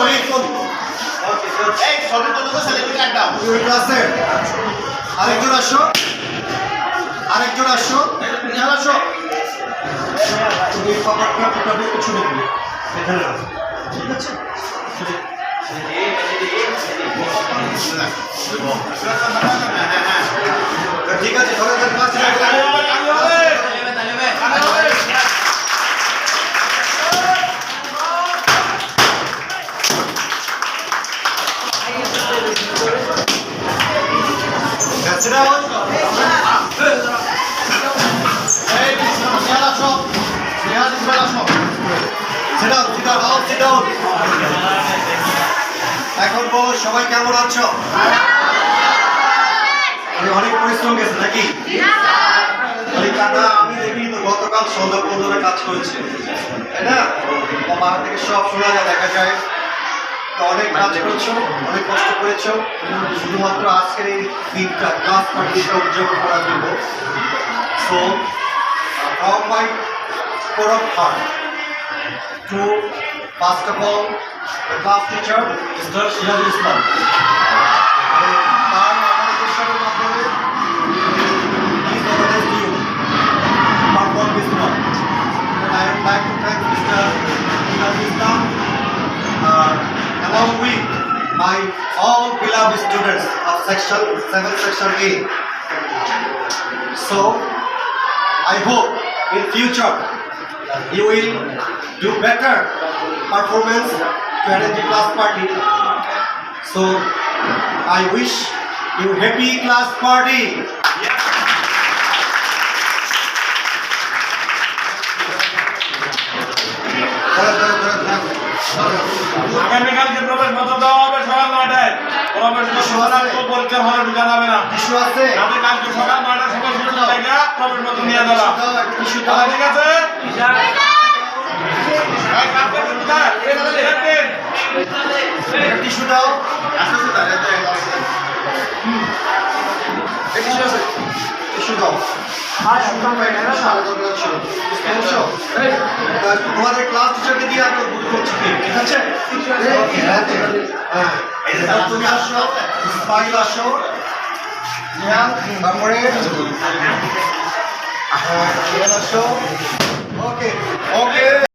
শরীর কোন এই ছবির জন্য তো আরেকজন আসো আরেকজন আসো আসো তুমি ফোটাবে কিছু নেবে এখানে ঠিক আছে ঠিক আছে ধরে ধরে। এখন? বলো সবাই কেমন আছো? আমি অনেক পরিশ্রম গেছে নাকি? আমি দেখি তো গতকাল সন্ধ্যা পর্যন্ত কাজ করেছে। তাই না? বাবা থেকে সব শোনা যায়, দেখা যায়। তো অনেক কাজ করেছ অনেক কষ্ট করেছ। শুধুমাত্র আজকের এই দিনটা কাজ পার্টিটা উদযাপন করার জন্য। So from my core of heart to first of all class teacher mister Siraj Islam মানে তার মাধ্যমে with my all beloved students of section 7 section A. So I hope in future you will do better performance to arrange a class party. So I wish you happy class party. আগামীকালকে প্রবেশ পত্র দেওয়া হবে সকাল নয়টায়। প্রবেশ পত্র পরীক্ষা হলে ঢুকা যাবে না। টিস্যু কালকে সকাল শুরু থেকে প্রবেশ পত্র নিয়ে যাবা। ঠিক আছে? এই কালকে কোথায়? এই তাহলে একদিন। টিস্যু দাও। টিস্যু দাও তোমাদের ক্লাস টিচারকে দিয়ে আর বুক করছি। ঠিক আছে? তুমি আসো। ফাইল আসো। আসো। ওকে ওকে